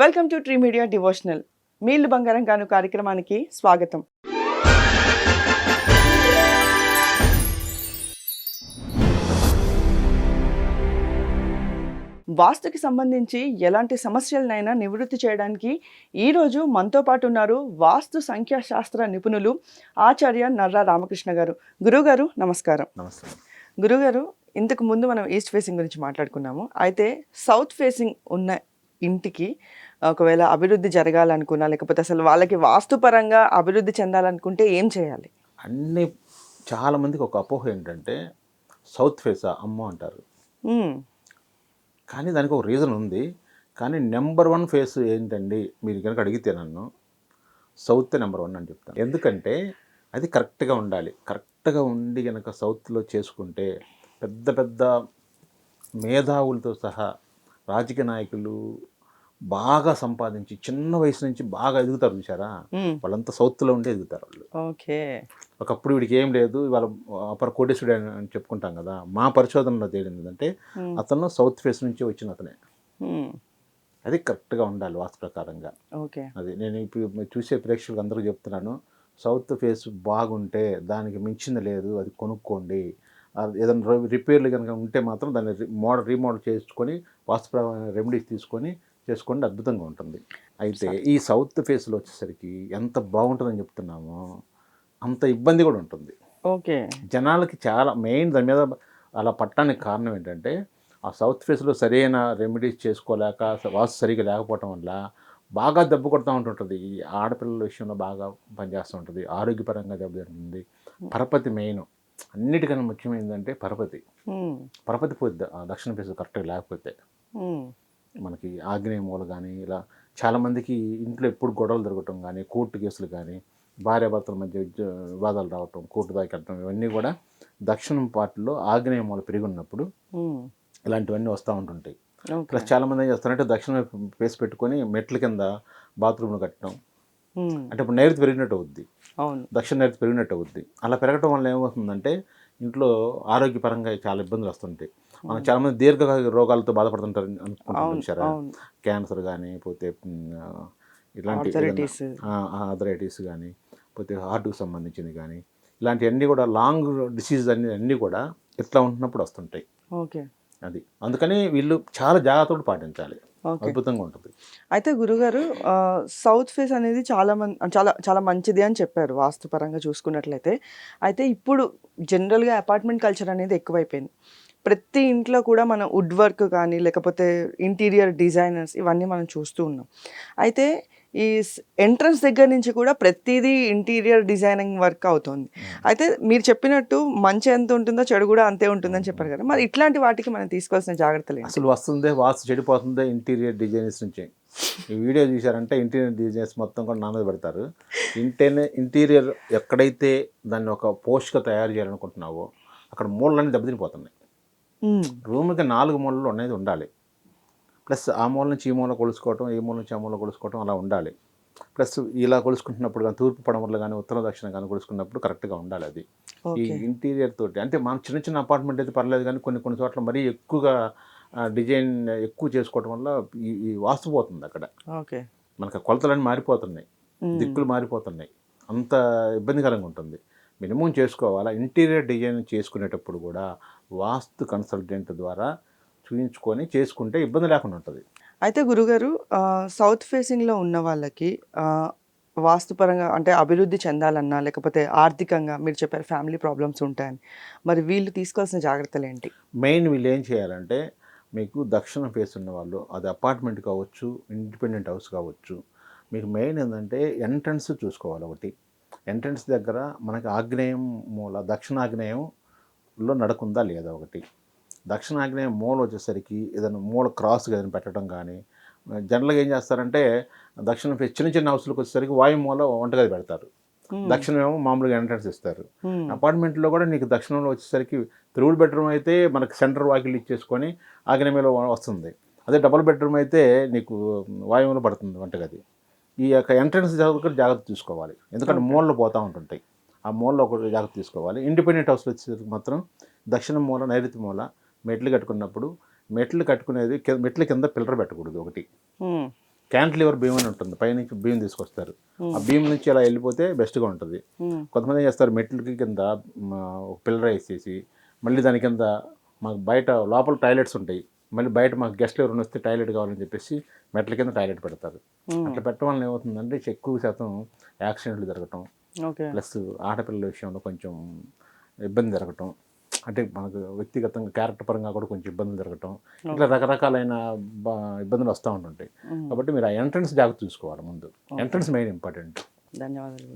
Welcome to tree media devotional మీళ్ళు బంగారం గాను కార్యక్రమానికి స్వాగతం. వాస్తుకి సంబంధించి ఎలాంటి సమస్యలనైనా నివృత్తి చేయడానికి ఈరోజు మనతో పాటు ఉన్నారు వాస్తు సంఖ్యాశాస్త్ర నిపుణులు ఆచార్య నర్రా రామకృష్ణ గారు. గురుగారు నమస్కారం. నమస్తే గురుగారు ఇంతకు ముందు మనం ఈస్ట్ ఫేసింగ్ గురించి మాట్లాడుకున్నాము. అయితే సౌత్ ఫేసింగ్ ఉన్న ఇంటికి ఒకవేళ అభివృద్ధి జరగాలనుకున్నా లేకపోతే అసలు వాళ్ళకి వాస్తుపరంగా అభివృద్ధి చెందాలనుకుంటే ఏం చేయాలి? అన్ని చాలా మందికి ఒక అపోహ ఏంటంటే సౌత్ ఫేసా అమ్మ అంటారు. కానీ దానికి ఒక రీజన్ ఉంది. కానీ నెంబర్ వన్ ఫేస్ ఏంటండి? మీరు కనుక అడిగితే నన్ను సౌత్ నెంబర్ వన్ అని చెప్తాను. ఎందుకంటే అది కరెక్ట్గా ఉండాలి. కరెక్ట్గా ఉండి కనుక సౌత్లో చేసుకుంటే పెద్ద పెద్ద మేధావులతో సహా రాజకీయ నాయకులు బాగా సంపాదించి చిన్న వయసు నుంచి బాగా ఎదుగుతారు చూసారా. వాళ్ళంతా సౌత్లో ఉండి ఎదుగుతారు వాళ్ళు ఓకే ఒకప్పుడు వీడికి ఏం లేదు ఇవాళ అపర కోటేశ్వరుడు అని చెప్పుకుంటాం కదా మా పరిశోధనలో తేలింది ఏంటంటే. అతను సౌత్ ఫేస్ నుంచి వచ్చిన అతనే. అది కరెక్ట్గా ఉండాలి వాస్తు ప్రకారంగా ఓకే అది నేను ఇప్పుడు చూసే ప్రేక్షకులకు అందరికీ చెప్తున్నాను సౌత్ ఫేస్ బాగుంటే దానికి మించింది లేదు అది కొనుక్కోండి ఏదైనా రిపేర్లు కనుక ఉంటే మాత్రం దాన్ని మోడల్ రీమోడల్ చేసుకొని వాస్తుపరమైన రెమెడీస్ తీసుకొని చేసుకోండి అద్భుతంగా ఉంటుంది. అయితే ఈ సౌత్ ఫేస్లో వచ్చేసరికి ఎంత బాగుంటుందని చెప్తున్నామో అంత ఇబ్బంది కూడా ఉంటుంది. ఓకే. జనాలకి చాలా మెయిన్ దాని మీద అలా పట్టడానికి కారణం ఏంటంటే ఆ సౌత్ ఫేస్లో సరైన రెమెడీస్ చేసుకోలేక వాస్తు సరిగా లేకపోవటం వల్ల బాగా దెబ్బ కొడుతూ ఉంటుంటుంది. ఈ ఆడపిల్లల విషయంలో బాగా పనిచేస్తూ ఉంటుంది. ఆరోగ్యపరంగా దెబ్బతింటుంది. పరపతి మెయిన్. అన్నిటికన్నా ముఖ్యమైనదంటే పరపతి. పరపతి పోద్ది దక్షిణ ఫేస్ కరెక్ట్గా లేకపోతే. మనకి ఆగ్నేయ మూల కానీ ఇలా చాలామందికి ఇంట్లో ఎప్పుడు గొడవలు జరగటం కానీ కోర్టు కేసులు కానీ భార్యాభర్తల మధ్య వివాదాలు రావటం కోర్టు దాకా వెళ్ళటం ఇవన్నీ కూడా దక్షిణం పార్టీలో ఆగ్నేయ మూల పెరిగి ఉన్నప్పుడు. ఇలాంటివన్నీ వస్తూ ఉంటుంటాయి ప్లస్ చాలామంది ఏం చేస్తారంటే దక్షిణ ఫేస్ పెట్టుకొని మెట్ల కింద బాత్రూమ్లు కట్టడం. అంటే ఇప్పుడు నైరుతి పెరిగినట్టు అవుద్ది. అవును. దక్షిణ నైరుతి పెరిగినట్టు అవుద్ది. అలా పెరగటం వల్ల ఏమవుతుందంటే ఇంట్లో ఆరోగ్యపరంగా చాలా ఇబ్బందులు వస్తుంటాయి. మనం చాలామంది దీర్ఘ రోగాలతో బాధపడుతుంటారు అనుకుంటున్నాం అవును చూసారా అవును. క్యాన్సర్ కానీ పోతే ఇలాంటి. అథరైటిస్ కానీ పోతే హార్ట్కి సంబంధించింది కానీ ఇలాంటివన్నీ కూడా లాంగ్ డిసీజ్ అన్ని అన్నీ కూడా ఇట్లా ఉంటున్నప్పుడు వస్తుంటాయి. ఓకే. అది. అందుకని వీళ్ళు చాలా జాగ్రత్తలు పాటించాలి. అద్భుతంగా ఉంటుంది. అయితే గురుగారు సౌత్ ఫేస్ అనేది చాలా మంది చాలా చాలా మంచిది అని చెప్పారు వాస్తుపరంగా చూసుకున్నట్లయితే. అయితే ఇప్పుడు జనరల్గా అపార్ట్మెంట్ కల్చర్ అనేది ఎక్కువైపోయింది. ప్రతి ఇంట్లో కూడా మనం వుడ్ వర్క్ కానీ లేకపోతే ఇంటీరియర్ డిజైనర్స్ ఇవన్నీ మనం చూస్తూ ఉన్నాం. అయితే ఈ ఎంట్రన్స్ దగ్గర నుంచి కూడా ప్రతిదీ ఇంటీరియర్ డిజైనింగ్ వర్క్ అవుతుంది. అయితే మీరు చెప్పినట్టు మంచి ఎంత ఉంటుందో చెడు కూడా అంతే ఉంటుందని చెప్పారు కదా. మరి ఇట్లాంటి వాటికి మనం తీసుకోవాల్సిన జాగ్రత్తలు అసలు వస్తుందే వాస్తు చెడిపోతుందే ఇంటీరియర్ డిజైనర్స్ నుంచి. ఈ వీడియో చూసారంటే ఇంటీరియర్ డిజైనర్స్ మొత్తం కూడా నా మీద పెడతారు. ఇంటర్నే ఇంటీరియర్ ఎక్కడైతే దాన్ని ఒక పోస్ట్గా తయారు చేయాలనుకుంటున్నావో అక్కడ మూలలన్నీ దెబ్బతినిపోతున్నాయి. మ్మ్. రూమ్కి నాలుగు మూలలు అనేది ఉండాలి. ప్లస్ ఆ మూల నుంచి ఈ మూల కొలుసుకోవటం ఈ మూల నుంచి ఆ మూల కొలుసుకోవటం అలా ఉండాలి. ప్లస్ ఇలా కొలుసుకుంటున్నప్పుడు కానీ తూర్పు పడమరలు కానీ ఉత్తర దక్షిణ కానీ కొలుసుకున్నప్పుడు కరెక్ట్గా ఉండాలి అది. ఈ ఇంటీరియర్ తోటి అంటే మనం చిన్న చిన్న అపార్ట్మెంట్ అయితే పర్లేదు కానీ కొన్ని కొన్ని చోట్ల మరీ ఎక్కువగా డిజైన్ ఎక్కువ చేసుకోవటం వల్ల ఈ వాస్తు పోతుంది అక్కడ. ఓకే. మనకు కొలతలన్నీ మారిపోతున్నాయి. దిక్కులు మారిపోతున్నాయి. అంత ఇబ్బందికరంగా ఉంటుంది. మినిమం చేసుకోవాలా? ఇంటీరియర్ డిజైన్ చేసుకునేటప్పుడు కూడా వాస్తు కన్సల్టెంట్ ద్వారా చూయించుకొని చేసుకుంటే ఇబ్బంది లేకుండా ఉంటుంది. అయితే గురుగారు సౌత్ ఫేసింగ్లో ఉన్న వాళ్ళకి వాస్తుపరంగా అంటే అభివృద్ధి చెందాలన్నా లేకపోతే ఆర్థికంగా మీరు చెప్పారు ఫ్యామిలీ ప్రాబ్లమ్స్ ఉంటాయని మరి వీళ్ళు తీసుకోవాల్సిన జాగ్రత్తలు ఏంటి? మెయిన్ వీళ్ళు ఏం చేయాలంటే మీకు దక్షిణ ఫేస్ ఉన్న వాళ్ళు అది అపార్ట్మెంట్ కావచ్చు ఇండిపెండెంట్ హౌస్ కావచ్చు మీకు మెయిన్ ఏంటంటే ఎంట్రన్స్ చూసుకోవాలి ఒకటి. ఎంట్రన్స్ దగ్గర మనకి ఆగ్నేయం మూల దక్షిణాగ్నేయంలో నడకుందా లేదా ఒకటి. దక్షిణాగ్నేయం మూల వచ్చేసరికి ఏదైనా మూల క్రాస్గా ఏదైనా పెట్టడం కానీ జనరల్గా ఏం చేస్తారంటే దక్షిణ చిన్న చిన్న హౌస్లకు వచ్చేసరికి వాయు మూల వంటగది పెడతారు. మ్మ్. దక్షిణమేమో మామూలుగా ఎంట్రన్స్ ఇస్తారు. అపార్ట్మెంట్లో కూడా నీకు దక్షిణంలో వచ్చేసరికి త్రిబుల్ బెడ్రూమ్ అయితే మనకి సెంటర్ వాకిల్ ఇచ్చేసుకొని ఆగ్నేయంలో వస్తుంది. అదే డబుల్ బెడ్రూమ్ అయితే నీకు వాయువులో పడుతుంది వంటగది. ఈ యొక్క ఎంట్రన్స్ జాగ్రత్త జాగ్రత్త తీసుకోవాలి. ఎందుకంటే మూలలో పోతూ ఉంటుంటాయి. ఆ మూలలో ఒకటి జాగ్రత్త తీసుకోవాలి. ఇండిపెండెంట్ హౌస్లో వచ్చేసరికి మాత్రం దక్షిణ మూల నైరుతి మూల మెట్లు కట్టుకున్నప్పుడు మెట్లు కట్టుకునేది మెట్ల కింద పిల్లర్ పెట్టకూడదు ఒకటి. క్యాంటిలివర్ బీమ్ అని ఉంటుంది పైనుంచి బీమ్ తీసుకొస్తారు. ఆ బీమ్ నుంచి అలా వెళ్ళిపోతే బెస్ట్గా ఉంటుంది. కొంతమంది ఏం చేస్తారు మెట్లకి కింద ఒక పిల్లర్ వేసేసి మళ్ళీ దాని కింద మాకు బయట లోపల టాయిలెట్స్ ఉంటాయి. మళ్ళీ బయట మాకు గెస్ట్లు ఎవరైనా వస్తే టాయిలెట్ కావాలని చెప్పేసి మెట్ల కింద టాయిలెట్ పెడతారు. అట్లా పెట్టడం వల్ల ఏమవుతుందంటే ఎక్కువ శాతం యాక్సిడెంట్లు జరగటం ప్లస్ ఆడపిల్లల విషయంలో కొంచెం ఇబ్బంది జరగటం అంటే మనకు వ్యక్తిగతంగా క్యారెక్టర్ పరంగా కూడా కొంచెం ఇబ్బందులు జరగటం. ఇట్లా రకరకాలైన ఇబ్బందులు వస్తూ ఉంటుంటాయి కాబట్టి మీరు ఆ ఎంట్రన్స్ జాగ్రత్త చూసుకోవాలి ముందు. Entrance main important. ధన్యవాదాలు